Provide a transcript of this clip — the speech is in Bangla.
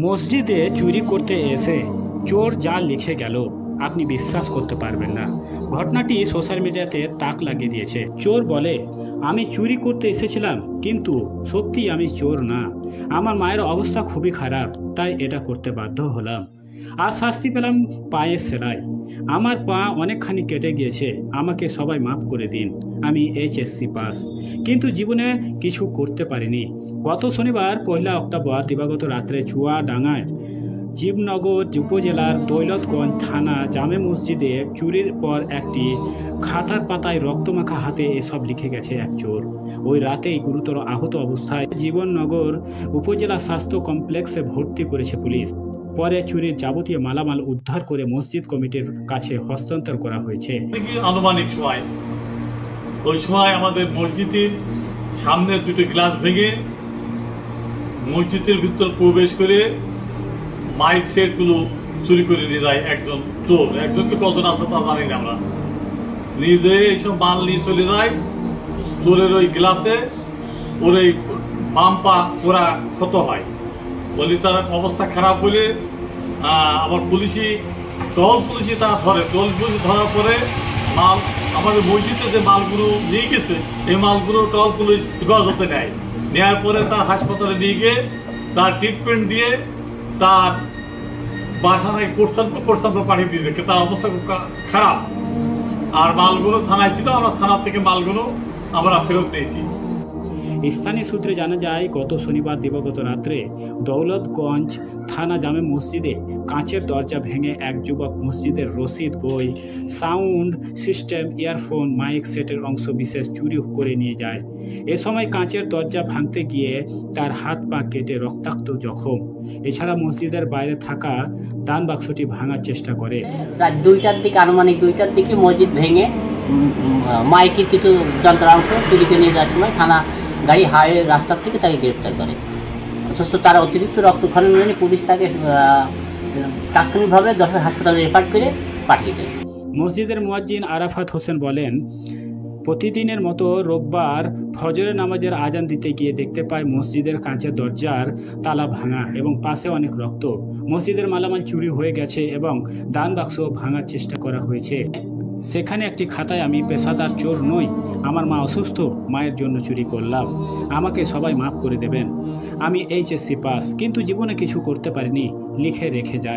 মসজিদে চুরি করতে এসে চোর যা লিখে গেল, আপনি বিশ্বাস করতে পারবেন না। ঘটনাটি সোশ্যাল মিডিয়াতে তাক লাগিয়ে দিয়েছে। চোর বলে, আমি চুরি করতে এসেছিলাম, কিন্তু সত্যি আমি চোর না। আমার মায়ের অবস্থা খুবই খারাপ, তাই এটা করতে বাধ্য হলাম। আর শাস্তি পেলাম পায়ের সেলাই। আমার পা অনেকখানি কেটে গিয়েছে, আমাকে সবাই মাফ করে দিন। আমি এইচএসসি পাস। কিন্তু জীবনে কিছু করতে পারিনি। গত শনিবার পয়লা অক্টোবর, দিবাগত রাত্রে চুয়াডাঙ্গায় জীবনগর উপজেলার দৌলতগঞ্জ থানা জামে মসজিদে চুরির পর একটি খাতার পাতায় রক্তমাখা হাতে এসব লিখে গেছে এক চোর। ওই রাতেই গুরুতর আহত অবস্থায় জীবননগর উপজেলা স্বাস্থ্য কমপ্লেক্সে ভর্তি করেছে পুলিশ। পরে চুরির যাবতীয় মালামাল উদ্ধার করে মসজিদ কমিটির কাছে হস্তান্তর করা হয়েছে। আনুমানিক সময়? ওই সময় আমাদের মসজিদের সামনে দুটো গ্লাস ভেঙে মসজিদের ভিতর প্রবেশ করে মাইক সেটগুলো চুরি করে নিয়ে যায় একজন চোর। একজনকে কজন আছে তা জানি না আমরা। নিজে এইসব মাল নিয়ে চলে যায় চোরের ওই গ্লাসে ওর এই পাম্পা ওরা ক্ষত হয়। বলি তার অবস্থা খারাপ আহ, আবার পুলিশি টল পুলিশি তারা ধরে। টল পুলিশ ধরার পরে মাল, আমাদের মসজিদে যে মালগুলো নিয়ে গেছে, এই মালগুলো টল পুলিশ হেফাজতে নেয়। নেওয়ার পরে তার হাসপাতালে নিয়ে গিয়ে তার ট্রিটমেন্ট দিয়ে তার বাসায় কোর্সাম্প কোর্সাম্প পাঠিয়ে দিয়েছে তার অবস্থা খুব খারাপ। আর মালগুলো থানায় ছিল, আমরা থানার থেকে মালগুলো আমরা ফেরত দিয়েছি স্থানীয় সূত্রে জানা যায়, গত শনিবার দিবাগত রাত্রে দৌলতগঞ্জ থানা জামে মসজিদে কাঁচের দরজা ভেঙে এক যুবক মসজিদের রসিদ বই, সাউন্ড সিস্টেম, ইয়ারফোন, মাইক সেটের অংশ বিশেষ চুরি করে নিয়ে যায়। এ সময় কাঁচের দরজা ভাঙতে গিয়ে তার হাত পা কেটে রক্তাক্ত জখম। এছাড়া মসজিদের বাইরে থাকা দান বাক্সটি ভাঙার চেষ্টা করে। রাত দুইটার দিকে, আনুমানিক দুইটার দিকে মসজিদ ভেঙে মাইকের কিছু যন্ত্রাংশ চুরিতে নিয়ে যাওয়ার সময় থানা গাড়ি হাইওয়ে রাস্তার থেকে তাকে গ্রেপ্তার করে। অথচ তার অতিরিক্ত রক্তক্ষরণ মেনে পুলিশ তাকে তাৎক্ষণিকভাবে দশের হাসপাতালে রেফার করে পাঠিয়ে দেয়। মসজিদের মুয়াজ্জিন আরাফাত হোসেন বলেন প্রতিদিনের মতো রোববার ফজরের নামাজের আজান দিতে গিয়ে দেখতে পায় মসজিদের কাঁচের দরজার তালা ভাঙা এবং পাশে অনেক রক্ত। মসজিদের মালামাল চুরি হয়ে গেছে এবং দান বাক্স ভাঙার চেষ্টা করা হয়েছে। সেখানে একটি খাতায় আমি পেশাদার চোর নই, আমার মা অসুস্থ, মায়ের জন্য চুরি করলাম। আমাকে সবাই মাফ করে দেবেন। আমি এইচএসসি পাস, কিন্তু জীবনে কিছু করতে পারিনি, লিখে রেখে যায়